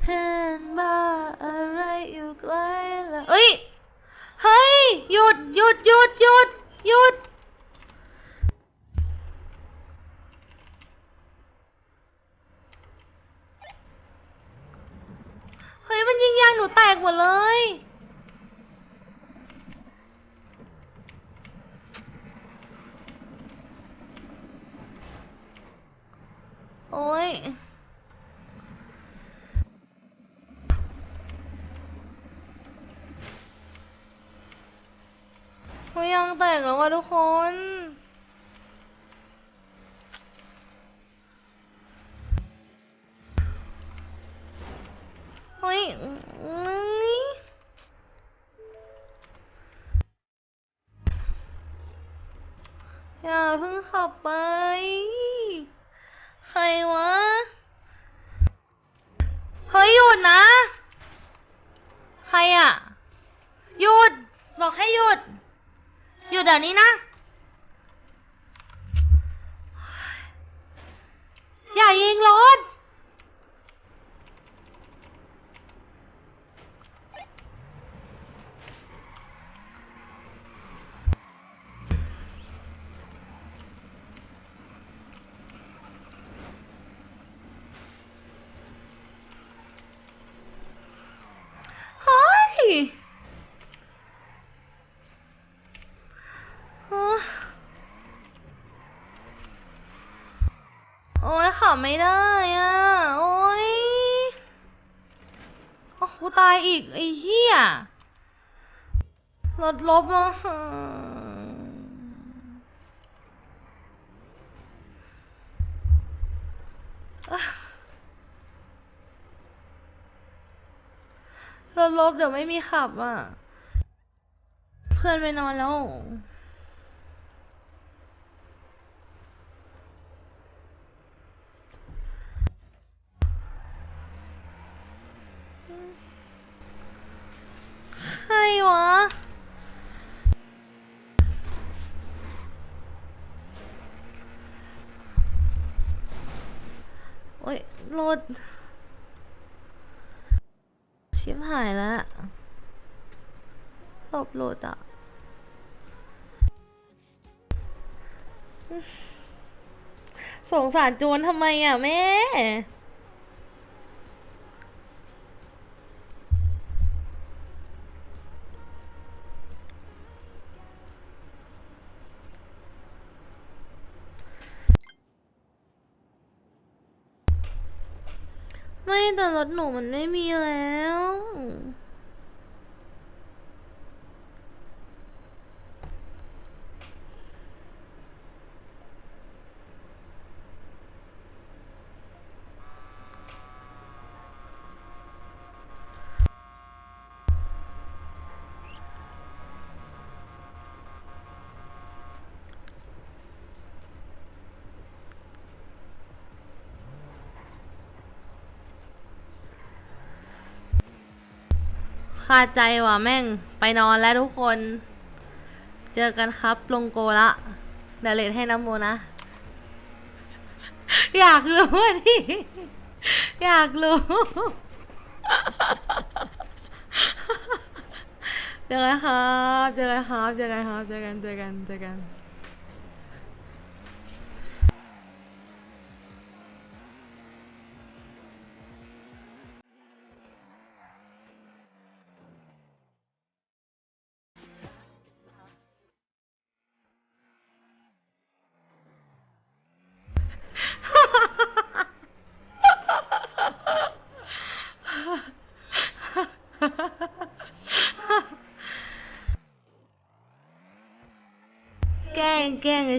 เพื่อนบ้าอะไรอยู่ใกล้แล้วเอ้ย เฮ้ย หยุด หยุด หยุด หยุด หยุด เฮ้ย มันยิงยางหนูแตกหมดเลย โอ้ย โอ้ยยางแตกแล้วว่ะทุกคน เฮ้ยอื้ออย่า เพิ่งขับไป ใครวะ เฮ้ยหยุดนะ ใครอะ หยุด บอกให้หยุด หยุดเดี๋ยวนี้นะ อย่ายิงรถ เฮ้ยโอ้โอบไม่ได้อะ โอ้ย โอ้กูตายอีก ไอ้เหี้ยรถลบมอะรถลบเดี๋ยวไม่มีขับอะ เพื่อนไปนอนแล้ว โอ้ยรถชิบหายแล้วหลบรถอะ สงสารโจรทำไมอะแม่ แต่รถหนูมันไม่มีแล้วาใจว่ะแม่ง ไปนอนแล้วทุกคน เจอกันครับลงโกละเดเลตให้น้ำโมนะ อยากรู้อ่อยากรู้ เจอกันครับ เจอกันครับ เจอกันครับ เจอกัน เจอกัน เจอกัน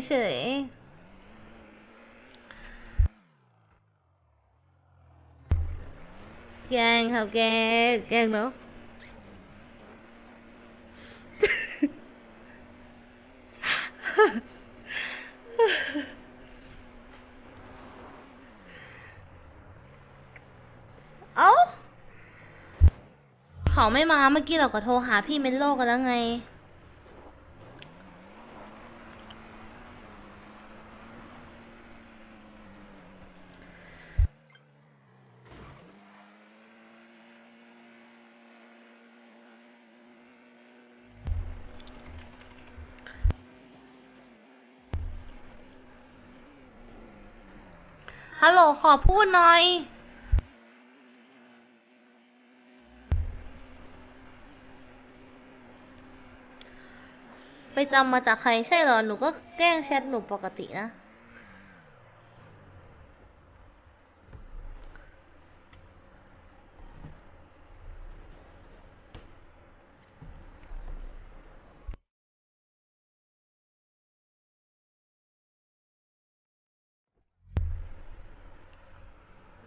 เฉยแกล้งครับแกงแกล้งเนาะเอ้า เขาไม่มาเมื่อกี้เราก็โทรหาพี่เมนโลกันแล้วไง ฮัลโหลขอพูดหน่อย ไปจำมาจากใครใช่เหรอ หนูก็แกล้งแชทหนูปกตินะ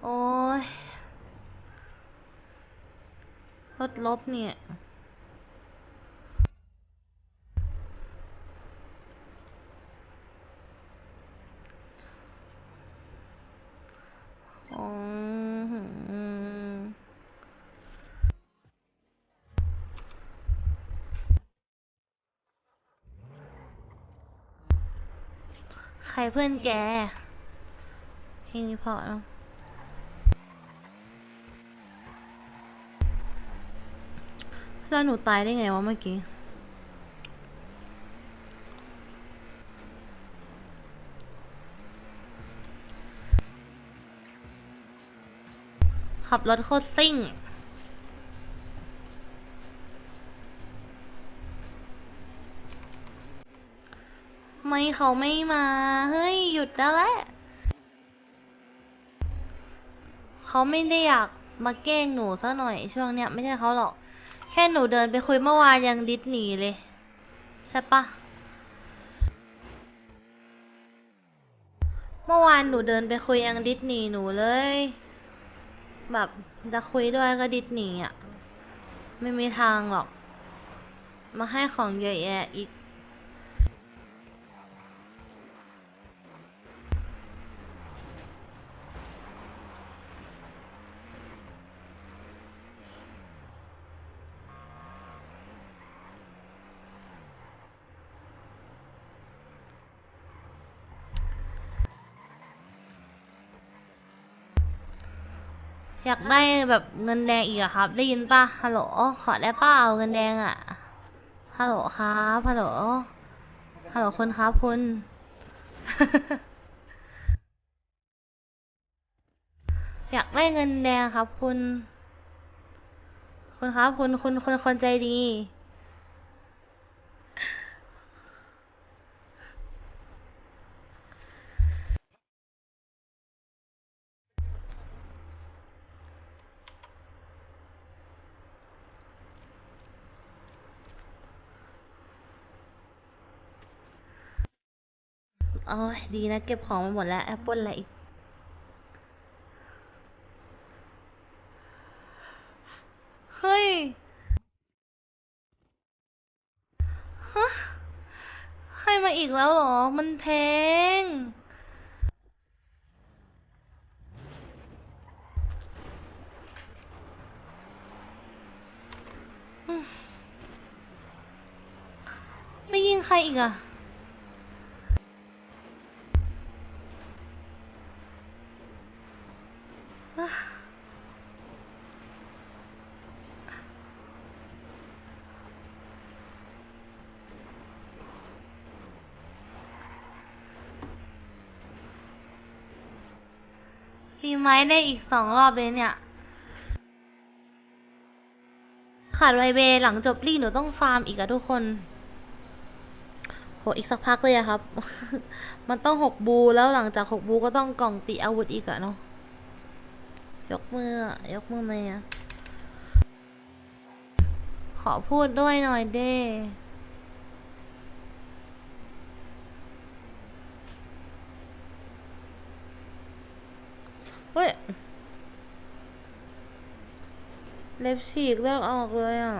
โอ้ยล ดลบเนี่ย อ๋อหืมใครเพื่อนแกเพลงนี้เพอเนาะ แล้วหนูตายได้ไงวะเมื่อกี้ ขับรถโคตรซิ่ง ไม่เขาไม่มา เฮ้ย หยุดได้แล้ว เขาไม่ได้อยากมาแกล้งหนูซะหน่อยช่วงเนี้ยไม่ใช่เขาหรอก แค่หนูเดินไปคุยเมื่อวานยังดิสหนีเลย ใช่ปะเมื่อวานหนูเดินไปคุยยังดิสหนีหนูเลย แบบจะคุยด้วยก็ดิสหนีอะ ไม่มีทางหรอก มาให้ของเยอะแยะอีก อยากได้แบบเงินแดงอีกอะครับ ได้ยินป่ะฮัลโหลขอได้เปล่าเงินแดงอะฮัลโหลครับฮัลโหลฮัลโหลคุณครับคุณอยากได้เงินแดงครับคุณคุณครับคุณคุณคุณคนใจดี โอ้ยดีนะ เก็บของไปหมดแล้วแอปเปิลอะไรอีกเฮ้ยฮะให้มาอีกแล้วเหรอ มันแพงไม่ยิงใครอีกอะ รี ไม้ได้อีกสองรอบเลยเนี่ย ขาดไวเบหลังจบลี่หนูต้องฟาร์มอีกอะทุกคนโหอีกสักพักเลยอะครับ มันต้องหกบูแล้วหลังจากหกบูก็ต้องกล่องติอาวุธอีกอะเนาะยกมือ ยกมือไหมอะขอพูดด้วยหน่อยเด้ เฮ้ย เล็บฉีกเลือกออกเลยอะ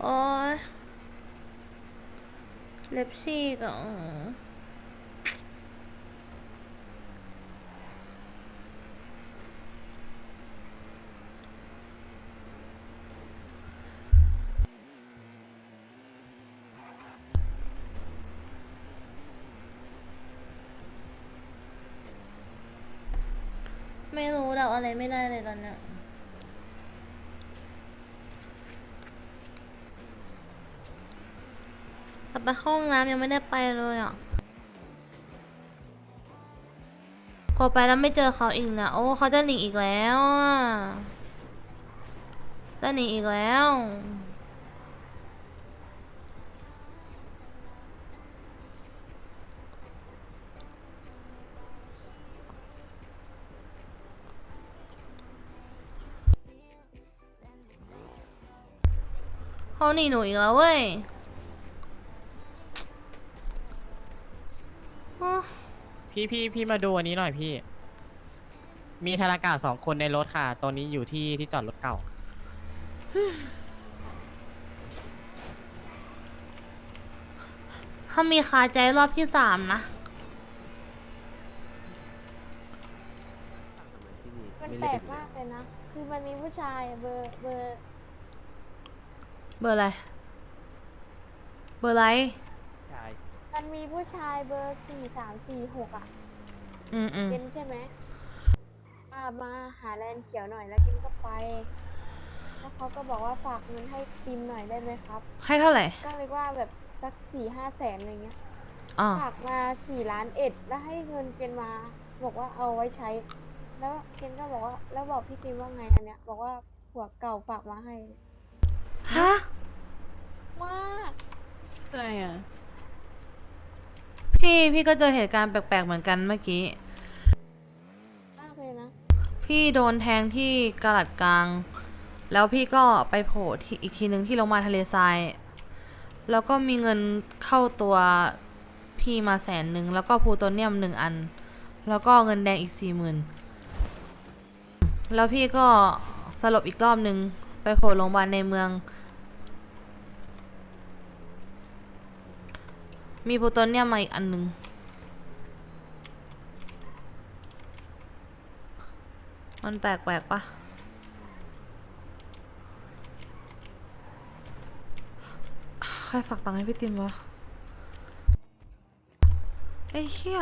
โอ้ยเล็บฉีกอะ เราอะไรไม่ได้เลยตอนนี้ยกลับไปห้องน้ำยังไม่ได้ไปเลยอะกดไปแล้วไม่เจอเขาอีกนะโอ้เขาจะหนีอีกแล้วอะจะหนีอีกแล้ว เขาหนีหนูอีกแล้วเว้ยอ้อพี่พี่พี่มาดูอันนี้หน่อยพี่ มีธารากาสองคนในรถค่ะ ตอนนี้อยู่ที่ที่จอดรถเก่า ถ้ามีคาใจรอบที่สามนะ มันแปลกมากเลยนะ คือมันมีผู้ชายเบอร์เบอร์ เบอร์อะไร เบอร์อะไรใช่มันมีผู้ชายเบอร์สี่สามสี่หกอะอืมอืมเป็นใช่ไหมว่ามาหาแลนด์เขียวหน่อยแล้วกินก็ไป แล้วเขาก็บอกว่าฝากเงินให้ปิมหน่อยได้ไหมครับ ให้เท่าไหร่ก็เลยว่าแบบสักสี่ห้าแสนอะไรเงี้ยอ๋อฝากมาสี่ล้านเอ็ดแล้วให้เงินเกณฑ์มา บอกว่าเอาไว้ใช้ แล้วเกณฑ์ก็บอกว่าแล้วบอกพี่ปิมว่าไงอันเนี้ย บอกว่าผัวเก่าฝากมาให้ฮะ มากอะไรอะ พี่พี่ก็เจอเหตุการณ์แปลกๆเหมือนกันเมื่อกี้ มากเลยนะพี่โดนแทงที่กระหลัดกลาง แล้วพี่ก็ไปโผล่ที่อีกทีหนึ่งที่โรงพยาบาลทะเลทราย แล้วก็มีเงินเข้าตัวพี่มาแสนหนึ่งแล้วก็พลูโตเนียมหนึ่งอัน แล้วก็เงินแดงอีกสี่หมื่นแล้วพี่ก็สลบอีกรอบหนึ่งไปโผล่โรงพยาบาลในเมือง มีโพลูโตเนียมมาอีกอันหนึ่งมันแปลกๆปะใครฝากตังค์ให้พี่ติมวะไอ้เหี้ย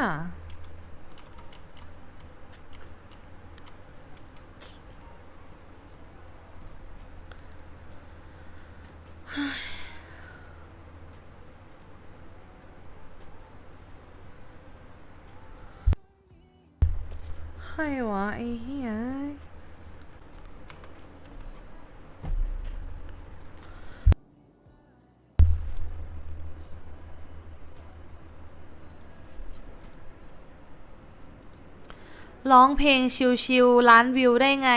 ร้องเพลงชิวๆล้านวิวได้ไง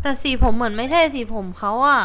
แต่สีผมเหมือนไม่ใช่สีผมเขาอะ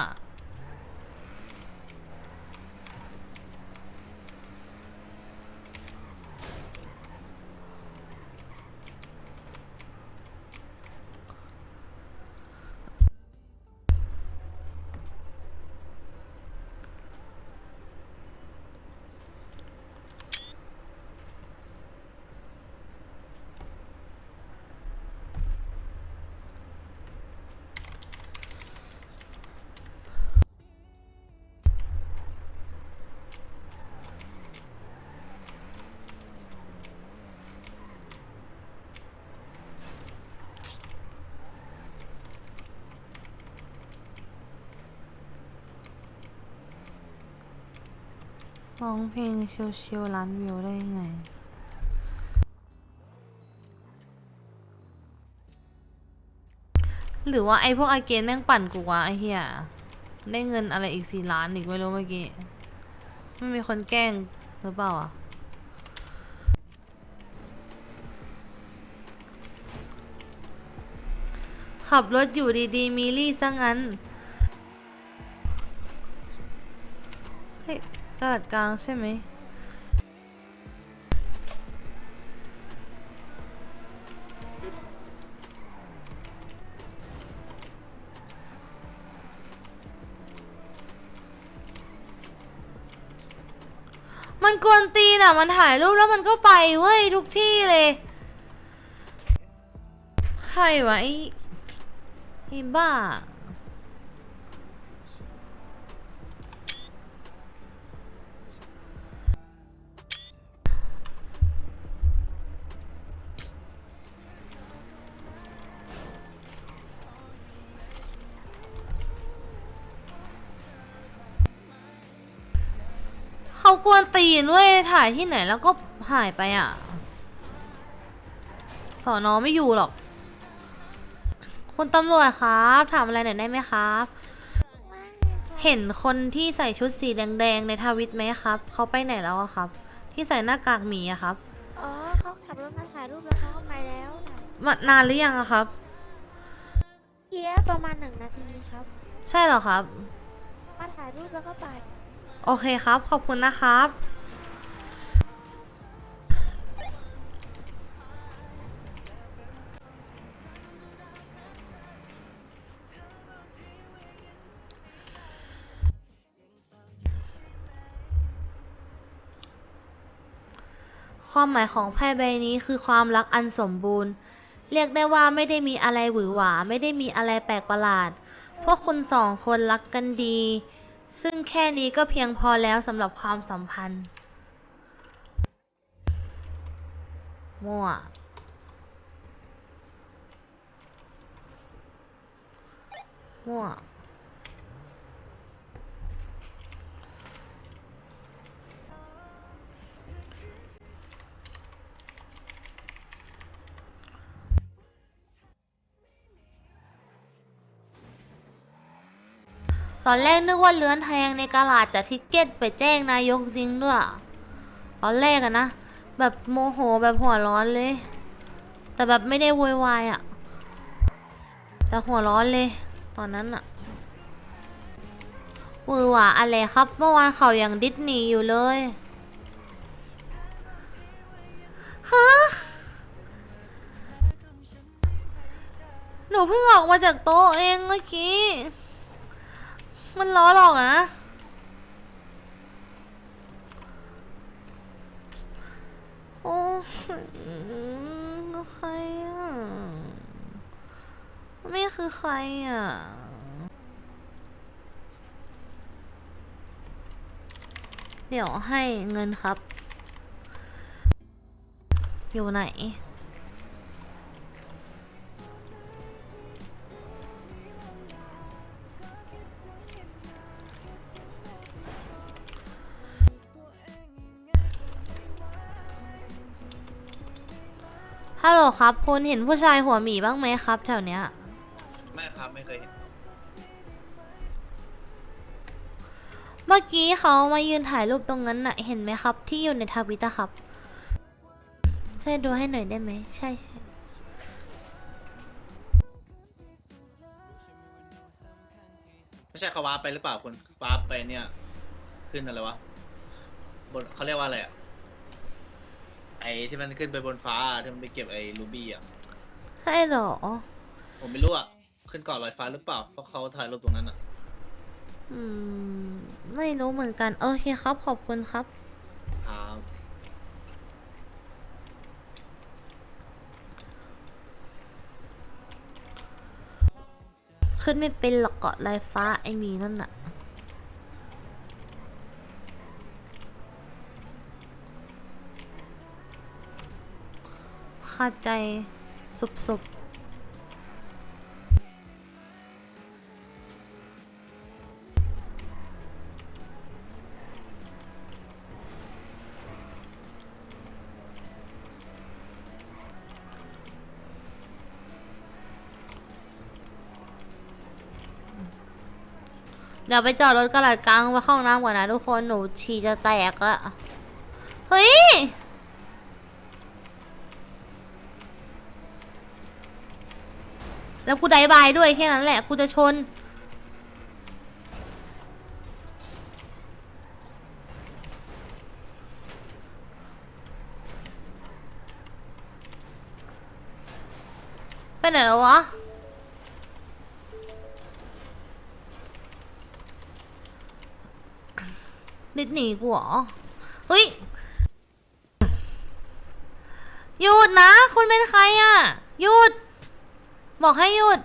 องเพลงชิวๆล้านวิวได้ไงหรือว่าไอพวกอาเกนแม่งปั่นกูวะไอเฮียได้เงินอะไรอีกสี่ล้านอีกไม่รู้เมื่อกี้ไม่มีคนแกล้งหรือเปล่าอะขับรถอยู่ดีๆ มีลี่ซะงั้น ตลาดกลางใช่ไหมมันกวนตีนอะ มันถ่ายรูปแล้วมันก็ไปเว้ยทุกที่เลย ใครวะไอ้ไอ้บ้า เขากวนตีนเว้ยถ่ายที่ไหนแล้วก็หายไปอะ สอนอไม่อยู่หรอก คุณตำรวจครับ ถามอะไรหน่อยได้ไหมครับ เห็นคนที่ใส่ชุดสีแดงๆในทวิตไหมครับ เขาไปไหนแล้วอะครับ ที่ใส่หน้ากากหมีอะครับ อ๋อเขาขับรถมาถ่ายรูปแล้วเขาก็ไปแล้วมานานหรือยังอะครับ เกียประมาณหนึ่งนาทีครับ ใช่เหรอครับ มาถ่ายรูปแล้วก็ไป โอเคครับ ขอบคุณนะครับ ความหมายของไพ่ใบนี้คือความรักอันสมบูรณ์ เรียกได้ว่าไม่ได้มีอะไรหวือหวา ไม่ได้มีอะไรแปลกประหลาด พวกคุณสองคนรักกันดี ซึ่งแค่นี้ก็เพียงพอแล้วสำหรับความสัมพันธ์ มั่ว มั่ว ตอนแรกนึกว่าเลื้อนแทงในกาลาดแต่ทิกเก็ตไปแจ้งนายกจริงด้วย ตอนแรกอะนะ แบบโมโหแบบหัวร้อนเลย แต่แบบไม่ได้โวยวายอะแต่หัวร้อนเลย ตอนนั้นอะวือหว่าอะไรครับ เมื่อวานเขายังดิสนีย์อยู่เลยฮะหนูเพิ่งออกมาจากโต๊ะเองเมื่อกี้ มันล้อหลอกอะนะโอ้ใครอะ ไม่คือใครอะเดี๋ยวให้เงินครับ อยู่ไหน ฮัลโหลครับคุณเห็นผู้ชายหัวหมีบ้างไหมครับ แถวเนี้ย ไม่ครับไม่เคยเห็นเมื่อกี้เขามายืนถ่ายรูปตรงนั้นน่ะ เห็นไหมครับ ที่อยู่ในทวิตอะครับ ใช่ดูให้หน่อยได้ไหม ใช่ใช่ไม่ใช่เขาวาร์ปไปหรือเปล่าคุณวาร์ปไปเนี่ย ขึ้นอะไรวะบนเขาเรียกว่าอะไรอะ ไอที่มันขึ้นไปบนฟ้าอะที่มันไปเก็บไอ้รูบี้อะใช่เหรอ ผมไม่รู้อะขึ้นเกาะลอยฟ้าหรือเปล่า เพราะเขาถ่ายรูปตรงนั้นอะอืม ไม่รู้เหมือนกัน โอเคครับ ขอบคุณครับ ครับ ขึ้นไม่เป็นหรอกเกาะลายฟ้าไอหมีนั่นน่ะาใจสุบๆเดี๋ยวไปจอดรถกระดาษกลางไปเข้าห้องน้ำก่อนนะทุกคน หนูฉี่จะแตกอะเฮ้ย แล้วกูได้บายด้วยแค่นั้นแหละกูจะชน ไปไหนแล้ววะดิดหนีกูเหรอเฮ้ยหยุดนะ คุณเป็นใครอะหยุด บอกให้หยุด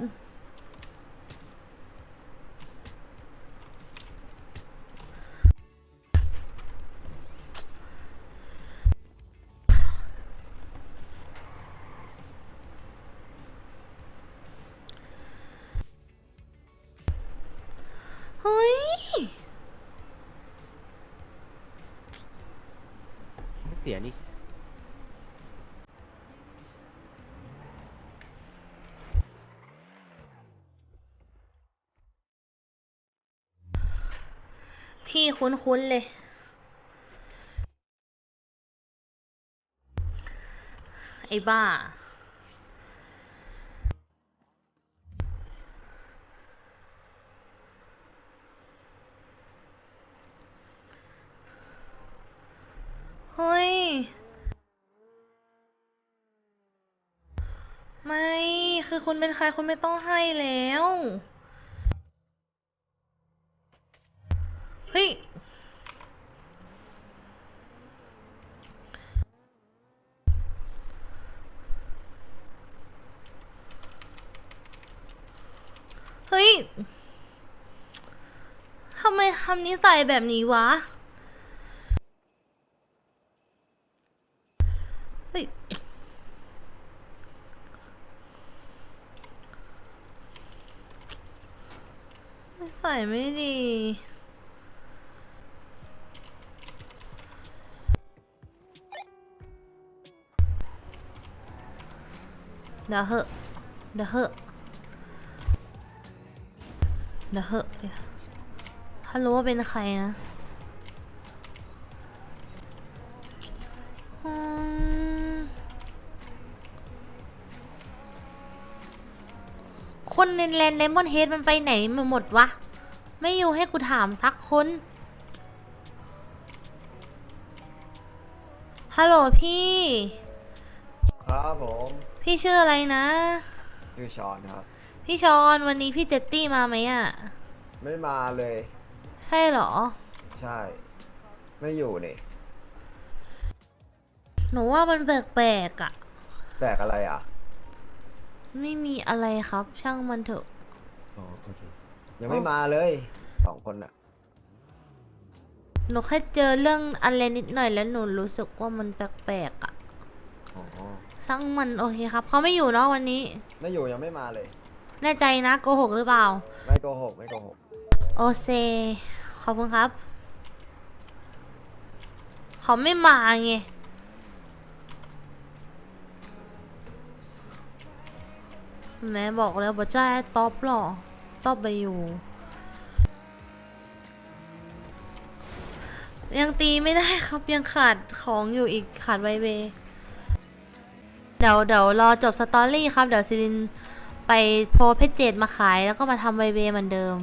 คุ้นๆเลย ไอ้บ้า เฮ้ย ไม่ คือคุณเป็นใครคุณไม่ต้องให้แล้ว เฮ้ย เฮ้ย ทำไม ทำนิสัยแบบนี้วะ เฮ้ยนิสัยไม่ดีเดี๋ยวเหอะเดี๋ยวเหอะเดี๋ยวเหอะเดี๋ยว ถ้ารู้ว่าเป็นใครนะอืมคนในแลนด์เลมอนเฮดมันไปไหนมาหมดวะ ไม่อยู่ให้กูถามสักคน ฮัลโหลพี่ ครับผมพี่ชื่ออะไรนะ ชื่อชอนครับ พี่ชอนวันนี้พี่เจตตี้มาไหมอะไม่มาเลย ใช่เหรอ ใช่ ไม่อยู่นี่หนูว่ามันแปลกๆอะแปลกอะไรอะไม่มีอะไรครับ ช่างมันเถอะ อ๋อโอเคยังไม่มาเลยสองคนอะ หนูแค่เจอเรื่องอะไรนิดหน่อยแล้วหนูรู้สึกว่ามันแปลกๆอะอ๋อ ช่างมันโอเคครับเขาไม่อยู่เนาะวันนี้ ไม่อยู่ยังไม่มาเลย แน่ใจนะโกหกหรือเปล่า ไม่โกหกไม่โกหก โอเซ ขอบคุณครับ เขาไม่มาไงแม่บอกแล้วบอกจ้าตอบหรอตอบไปอยู่ ยังตีไม่ได้ครับยังขาดของอยู่อีกขาดไวเว เดี๋ยวเดี๋ยวรอจบสตอรี่ครับ เดี๋ยวซิลินไปโพเพจเจดมาขายแล้วก็มาทำไวเวเหมือนเดิม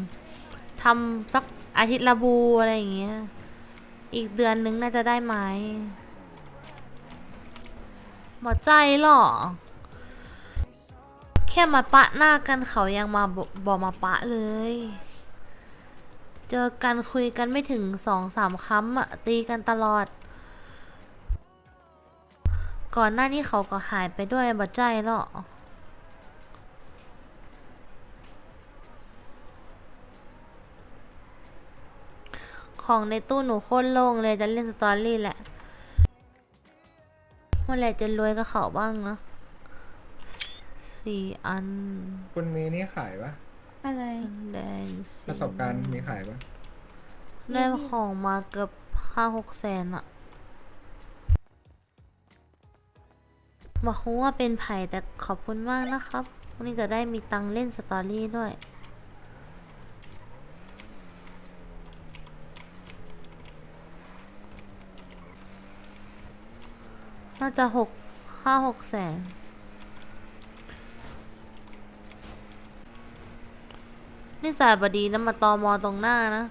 ทำสักอาทิตย์ละบูอะไรอย่างเงี้ย อีกเดือนนึงน่าจะได้ไหมหมดใจหรอ แค่มาปะหน้ากันเขายังมาบอกมาปะเลย เจอกันคุยกันไม่ถึงสองสามคำอะตีกันตลอด ก่อนหน้านี้เขาก็หายไปด้วยบ่ใจหรอ ของในตู้หนูโคตรโล่งเลยจะเล่นสตอรี่แหละเมื่อไหร่จะรวยกับเขาบ้างนะสี่อันคุณมีนี่ขายปะอะไรแดงสีประสบการณ์มีขายปะได้ของมาเกือบห้าหกแสนอะบอกเขาว่าเป็นไผ่แต่ขอบคุณมากนะครับ วันนี้จะได้มีตังค์เล่นสตอรี่ด้วย น่าจะหกห้าหกแสนนี่สายบดีนะมาตอมอตรงหน้านะ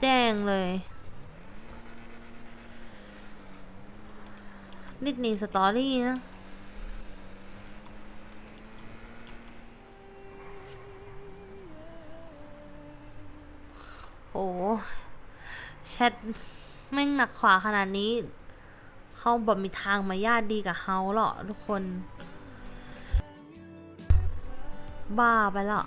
แจ้งเลยนิดนีสตอรี่นะโอ้แชท แม่งหนักขวาขนาดนี้ เขาบอกมีทางมาญาติดีกับเฮาหรอทุกคน บ้าไปละ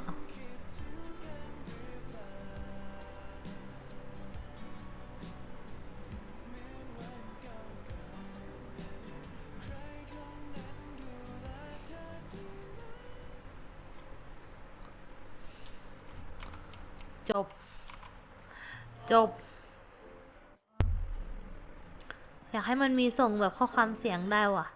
จบ จบากให้มันมีส่งแบบข้อความเสียงได้ว่ะ